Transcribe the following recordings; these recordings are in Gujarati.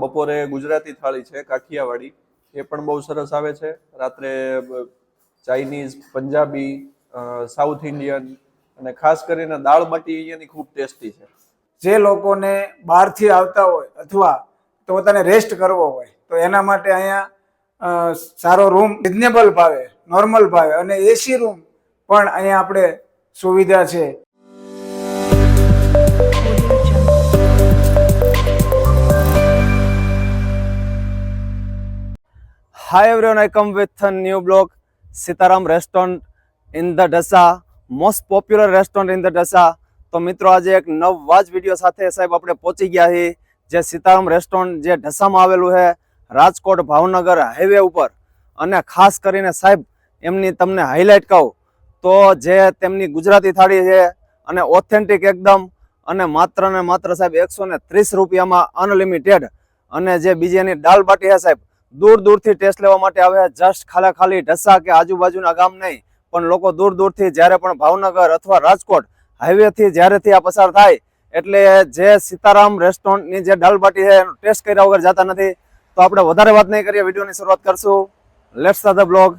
બપોરે ગુજરાતી થાળી છે, કાઠિયાવાડી. એ પણ બહુ સરસ આવે છે. રાત્રે ચાઇનીઝ, પંજાબી સાઉથ ઇન્ડિયન અને ખાસ કરીને દાળ બાટી અહીંયાની ખૂબ ટેસ્ટી છે. જે લોકોને બહારથી આવતા હોય અથવા તો પોતાને રેસ્ટ કરવો હોય, તો એના માટે અહીંયા સારો રૂમ રિઝનેબલ ભાવે, નોર્મલ ભાવે અને એસી રૂમ પણ અહીંયા આપણે સુવિધા છે. Hi everyone, I come with a new blog, restaurant in the the most popular restaurant in the Dasa. તો મિત્રો આજે એક નવા જ વીડિયો સાથે સાહેબ આપણે પહોંચી ગયા છીએ જે સીતારામ રેસ્ટોરન્ટ જે ઢસામાં આવેલું છે રાજકોટ ભાવનગર હાઈવે ઉપર અને ખાસ કરીને સાહેબ એમની તમને હાઇલાઇટ કહું તો જે તેમની ગુજરાતી થાળી છે અને ઓથેન્ટિક એકદમ અને માત્ર ને માત્ર સાહેબ એકસો ને ત્રીસ રૂપિયામાં અનલિમિટેડ અને જે બીજી એની દાલ છે સાહેબ દૂર દૂરથી ટેસ્ટ લેવા માટે આવે જસ્ટ ખાલા ખાલી ઢસા કે આજુબાજુના ગામ નહીં, પણ લોકો દૂર દૂરથી જ્યારે પણ ભાવનગર અથવા રાજકોટ હાઈવેથી જ્યારેથી આ પસાર થાય, એટલે જે સીતારામ રેસ્ટોરન્ટની જે દાલબાટી છે એનો ટેસ્ટ કર્યા વગર જતા નથી. તો આપણે વધારે વાત નહીં કરીએ, વિડીયોની શરૂઆત કરશું. લેટ્સ ધ બ્લોગ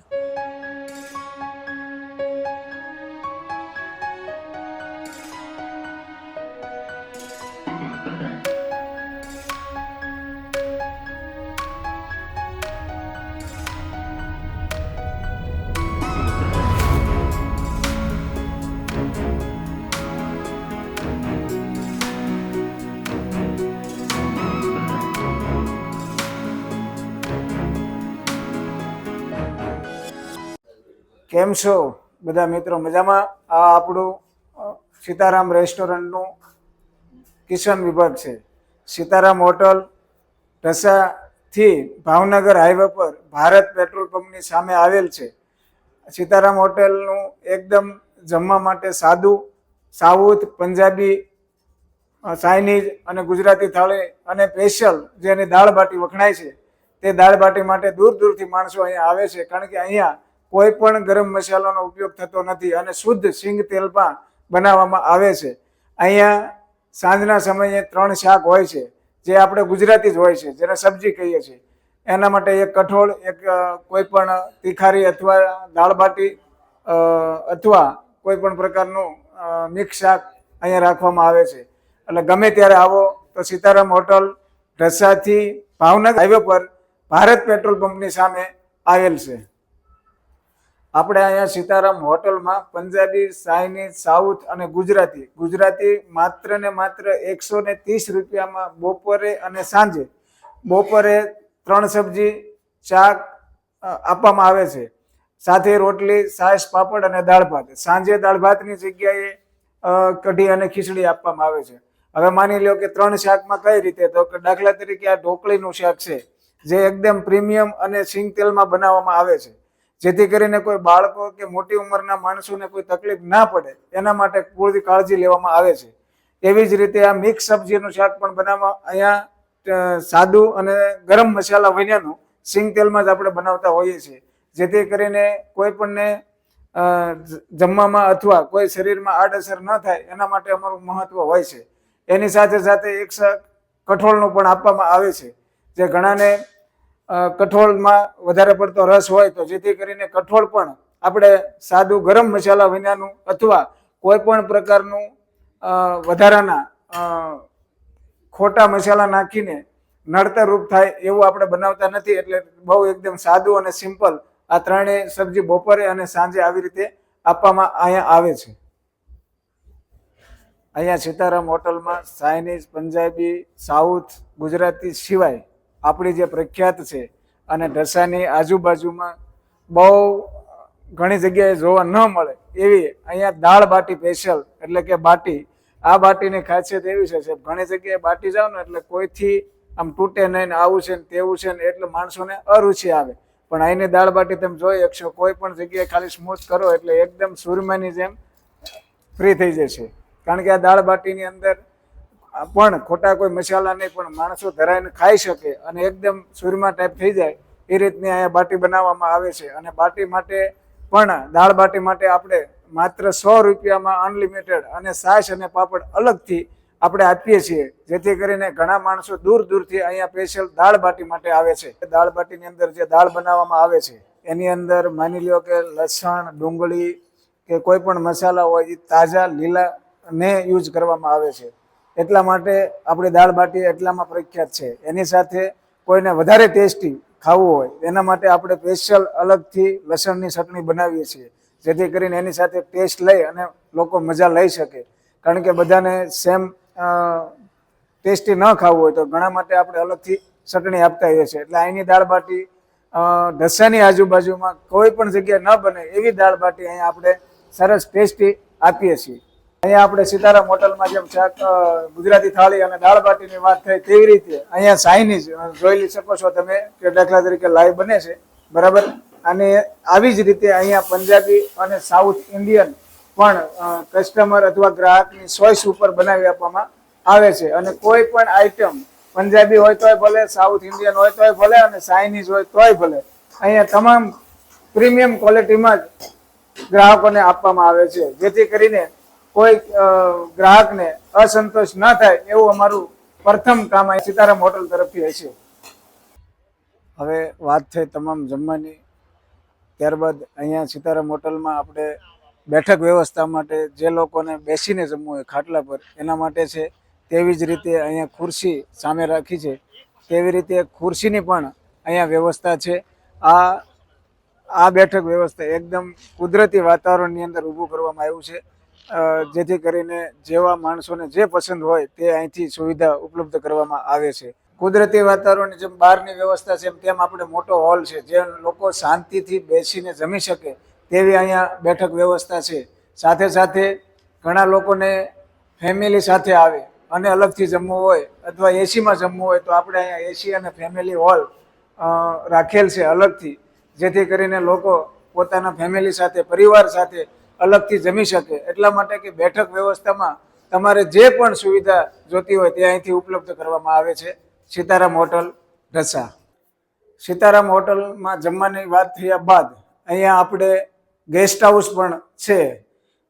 કેમ છો બધા મિત્રો? મજામાં? આ આપણું સીતારામ રેસ્ટોરન્ટનું કિચન વિભાગ છે. સીતારામ હોટલ ઢસાથી ભાવનગર હાઈવે પર ભારત પેટ્રોલ પંપની સામે આવેલ છે. સીતારામ હોટલનું એકદમ જમવા માટે સાદું, સાઉથ, પંજાબી ચાઇનીઝ અને ગુજરાતી થાળી અને સ્પેશિયલ જેની દાળ બાટી વખણાય છે, તે દાળ બાટી માટે દૂર દૂરથી માણસો અહીંયા આવે છે. કારણ કે અહીંયા કોઈ પણ ગરમ મસાલાનો ઉપયોગ થતો નથી અને શુદ્ધ સિંગ તેલમાં બનાવવામાં આવે છે. અહીંયા સાંજના સમયે ત્રણ શાક હોય છે, જે આપણે ગુજરાતી જ હોય છે, જેને સબ્જી કહીએ છીએ. એના માટે એક કઠોળ, એક કોઈ પણ તીખારી અથવા દાળ બાટી અથવા કોઈ પણ પ્રકારનું મિક્સ શાક અહીંયા રાખવામાં આવે છે. એટલે ગમે ત્યારે આવો તો સીતારામ હોટલ ઢસાથી ભાવનગર હાઈવે પર ભારત પેટ્રોલ પંપની સામે આવેલ છે. આપણે અહીંયા સીતારામ હોટલમાં પંજાબી, ચાઇનીઝ, સાઉથ અને ગુજરાતી ગુજરાતી માત્ર ને માત્ર એકસો ને ત્રીસ રૂપિયામાં બપોરે અને સાંજે બપોરે ત્રણ સબ્જી, શાક આપવામાં આવે છે. સાથે રોટલી છાશ પાપડ અને દાળ ભાત. સાંજે દાળ ભાતની જગ્યાએ કઢી અને ખીચડી આપવામાં આવે છે. હવે માની લો કે ત્રણ શાકમાં કઈ રીતે? તો કે દાખલા તરીકે આ ઢોકળીનું શાક છે, જે એકદમ પ્રીમિયમ અને સિંગ તેલમાં બનાવવામાં આવે છે. જેથી કરીને કોઈ બાળકો કે મોટી ઉંમરના માણસોને કોઈ તકલીફ ના પડે, એના માટે પૂરતી કાળજી લેવામાં આવે છે. એવી જ રીતે આ મિક્સ સબ્જીનું શાક પણ બનાવવા, અહીંયા સાદું અને ગરમ મસાલા વન્યાનું સિંગ તેલમાં જ આપણે બનાવતા હોઈએ છીએ. જેથી કરીને કોઈ પણને જમવામાં અથવા કોઈ શરીરમાં આડઅસર ન થાય, એના માટે અમારું મહત્વ હોય છે. એની સાથે સાથે એક કઠોળનું પણ આપવામાં આવે છે, જે ઘણાને કઠોળમાં વધારે પડતો રસ હોય તો જેથી કરીને કઠોળ પણ આપણે સાદું ગરમ મસાલા વિનાનું અથવા કોઈ પણ પ્રકારનું વધારાના ખોટા મસાલા નાખીને નડતર રૂપ થાય એવું આપણે બનાવતા નથી. એટલે બહુ એકદમ સાદું અને સિમ્પલ આ ત્રણેય સબ્જી બપોરે અને સાંજે આવી રીતે આપવામાં અહીંયા આવે છે. અહીંયા સીતારામ હોટલમાં ચાઇનીઝ પંજાબી, સાઉથ, ગુજરાતી સિવાય આપણી જે પ્રખ્યાત છે અને ઢસાની આજુબાજુમાં બહુ ઘણી જગ્યાએ જોવા ન મળે એવી અહીંયા દાળ બાટી સ્પેશિયલ એટલે કે બાટી. આ બાટીની ખાસિયત એવી છે ઘણી જગ્યાએ બાટી જાઓ ને એટલે કોઈથી આમ તૂટે નહીં ને આવું છે ને તેવું છે ને એટલે માણસોને અરુચિ આવે. પણ અહીંની દાળ બાટી તમે જોઈ શકશો, કોઈ પણ જગ્યાએ ખાલી સ્મૂથ કરો એટલે એકદમ સુરમાની જેમ ફ્રી થઈ જશે. કારણ કે આ દાળ બાટીની અંદર પણ ખોટા કોઈ મસાલા નહીં, પણ માણસો ધરાઈને ખાઈ શકે અને એકદમ સુરમા ટાઈપ થઈ જાય, એ રીતની અહીંયા બાટી બનાવવામાં આવે છે. અને બાટી માટે પણ દાળ બાટી માટે આપણે માત્ર સો રૂપિયામાં અનલિમિટેડ અને સાસ અને પાપડ અલગથી આપણે આપીએ છીએ, જેથી કરીને ઘણા માણસો દૂર દૂરથી અહીંયા સ્પેશિયલ દાળ બાટી માટે આવે છે. દાળ બાટીની અંદર જે દાળ બનાવવામાં આવે છે, એની અંદર માની લ્યો કે લસણ, ડુંગળી કે કોઈ પણ મસાલા હોય, એ તાજા લીલા ને યુઝ કરવામાં આવે છે. એટલા માટે આપણી દાળ બાટી એટલામાં પ્રખ્યાત છે. એની સાથે કોઈને વધારે ટેસ્ટી ખાવું હોય, એના માટે આપણે સ્પેશિયલ અલગથી લસણની ચટણી બનાવીએ છીએ. જેથી કરીને એની સાથે ટેસ્ટ લઈ અને લોકો મજા લઈ શકે. કારણ કે બધાને સેમ ટેસ્ટી ન ખાવું હોય તો ઘણા માટે આપણે અલગથી ચટણી આપતા હોઈએ છીએ. એટલે અહીંની દાળ બાટી ઢસાની આજુબાજુમાં કોઈ પણ જગ્યાએ ન બને એવી દાળ બાટી અહીંયા આપણે સરસ ટેસ્ટી આપીએ છીએ. અહીંયા આપણે સીતારામ હોટલમાં જેમ શાક ગુજરાતી થાળી અને દાળ બાટીની વાત થઈ તેવી રીતે અહીંયા ચાઇનીઝ જોઈ શકો છો તમે કે દાખલા તરીકે લાઈવ બને છે, બરાબર? અને આવી જ રીતે અહીંયા પંજાબી અને સાઉથ ઇન્ડિયન પણ કસ્ટમર અથવા ગ્રાહકની ચોઈસ ઉપર બનાવી આપવામાં આવે છે. અને કોઈ પણ આઈટમ પંજાબી હોય તોય ભલે, સાઉથ ઇન્ડિયન હોય તોય ભલે અને ચાઇનીઝ હોય તોય ભલે, અહીંયા તમામ પ્રીમિયમ ક્વોલિટીમાં જ ગ્રાહકોને આપવામાં આવે છે. જેથી કરીને કોઈ ગ્રાહકને અસંતોષ ન થાય એવું અમારું પ્રથમ કામ અહીં સીતારામ હોટલ તરફથી હશે હવે વાત થઈ તમામ જમવાની. ત્યારબાદ અહીંયા સીતારામ હોટલમાં આપણે બેઠક વ્યવસ્થા માટે જે લોકોને બેસીને જમવું હોય ખાટલા પર, એના માટે છે તેવી જ રીતે અહીંયા ખુરશી સામે રાખી છે. તેવી રીતે ખુરશીની પણ અહીંયા વ્યવસ્થા છે. આ આ બેઠક વ્યવસ્થા એકદમ કુદરતી વાતાવરણની અંદર ઊભું કરવામાં આવ્યું છે. જેથી કરીને જેવા માણસોને જે પસંદ હોય તે અહીંથી સુવિધા ઉપલબ્ધ કરવામાં આવે છે. કુદરતી વાતાવરણની જેમ બહારની વ્યવસ્થા છે તેમ આપણે મોટો હોલ છે. જે લોકો શાંતિથી બેસીને જમી શકે તેવી અહીંયા બેઠક વ્યવસ્થા છે. સાથે સાથે ઘણા લોકોને ફેમિલી સાથે આવે અને અલગથી જમવું હોય અથવા એસીમાં જમવું હોય તો આપણે અહીંયા એસી અને ફેમિલી હોલ રાખેલ છે અલગથી. જેથી કરીને લોકો પોતાના ફેમિલી સાથે, પરિવાર સાથે અલગથી જમી શકે. એટલા માટે કે બેઠક વ્યવસ્થામાં તમારે જે પણ સુવિધા જોતી હોય તે અહીંથી ઉપલબ્ધ કરવામાં આવે છે. સીતારામ હોટલ ઢસા સીતારામ હોટલમાં જમવાની વાત થયા બાદ અહીંયા આપણે ગેસ્ટ હાઉસ પણ છે.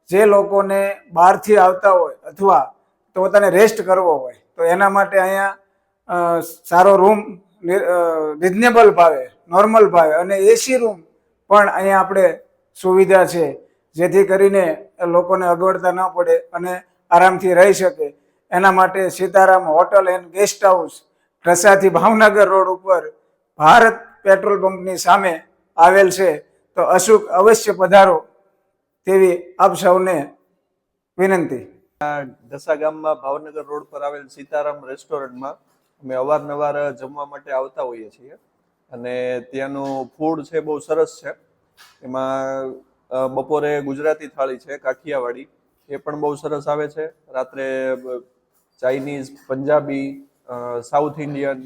જે લોકોને બહારથી આવતા હોય અથવા તો પોતાને રેસ્ટ કરવો હોય, તો એના માટે અહીંયા સારો રૂમ રિઝનેબલ ભાવે નોર્મલ ભાવે. અને એસી રૂમ પણ અહીંયા આપણે સુવિધા છે. જેથી કરીને લોકોને અગવડતા ન પડે અને આરામથી રહી શકે. એના માટે Sitaram hotel and guest house ઢસાથી Bhavnagar road ઉપર ભારત પેટ્રોલ પંપની સામે આવેલ છે. તો અશુક, અવશ્ય પધારો તેવી આપ સૌને વિનંતી. ઢસા ગામમાં ભાવનગર રોડ પર આવેલ સીતારામ રેસ્ટોરન્ટમાં અમે અવારનવાર જમવા માટે આવતા હોઈએ છીએ. અને ત્યાંનું ફૂડ છે બહુ સરસ છે. એમાં બપોરે ગુજરાતી થાળી છે, કાઠિયાવાડી. એ પણ બહુ સરસ આવે છે. રાત્રે ચાઇનીઝ, પંજાબી સાઉથ ઇન્ડિયન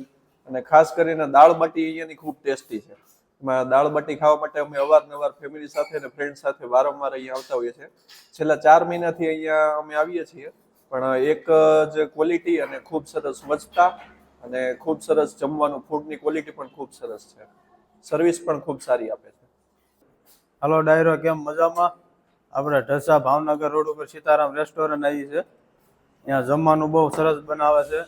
અને ખાસ કરીને દાળ બાટી અહીંયાની ખૂબ ટેસ્ટી છે. એમાં દાળ બાટી ખાવા માટે અમે અવારનવાર ફેમિલી સાથે અને ફ્રેન્ડ સાથે વારંવાર અહીંયા આવતા હોઈએ છીએ. છેલ્લા ચાર મહિનાથી અહીંયા અમે આવીએ છીએ, પણ એક જ ક્વોલિટી અને ખૂબ સરસ સ્વચ્છતા અને ખૂબ સરસ જમવાનું ફૂડની ક્વોલિટી પણ ખૂબ સરસ છે. સર્વિસ પણ ખૂબ સારી આપે છે. હાલો, ડાયરો, કેમ મજામાં? આપણે ઢસા ભાવનગર રોડ ઉપર સીતારામ રેસ્ટોરન્ટ આવી છે. ત્યાં જમવાનું બહુ સરસ બનાવે છે.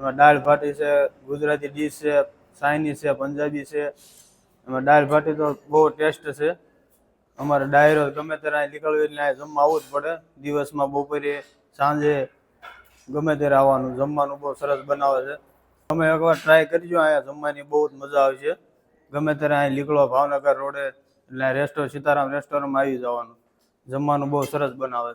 એમાં દાળ ભાટી છે, ગુજરાતી ડીશ છે, ચાઇનીઝ છે, પંજાબી છે. એમાં દાળ ભાટી તો બહુ ટેસ્ટ છે. અમારે ડાયરો ગમે ત્યારે અહીં નીકળવું એટલે અહીં જમવા આવવું જ પડે. દિવસમાં બપોરે, સાંજે ગમે ત્યારે આવવાનું, જમવાનું બહુ સરસ બનાવે છે. તમે એકવાર ટ્રાય કરજો, અહીંયા જમવાની બહુ જ મજા આવે છે. ગમે ત્યારે અહીં નીકળો ભાવનગર રોડે. એટલે રેસ્ટો સીતારામ રેસ્ટોરન્ટમાં આવી જવાનું જમવાનું બહુ સરસ બનાવે.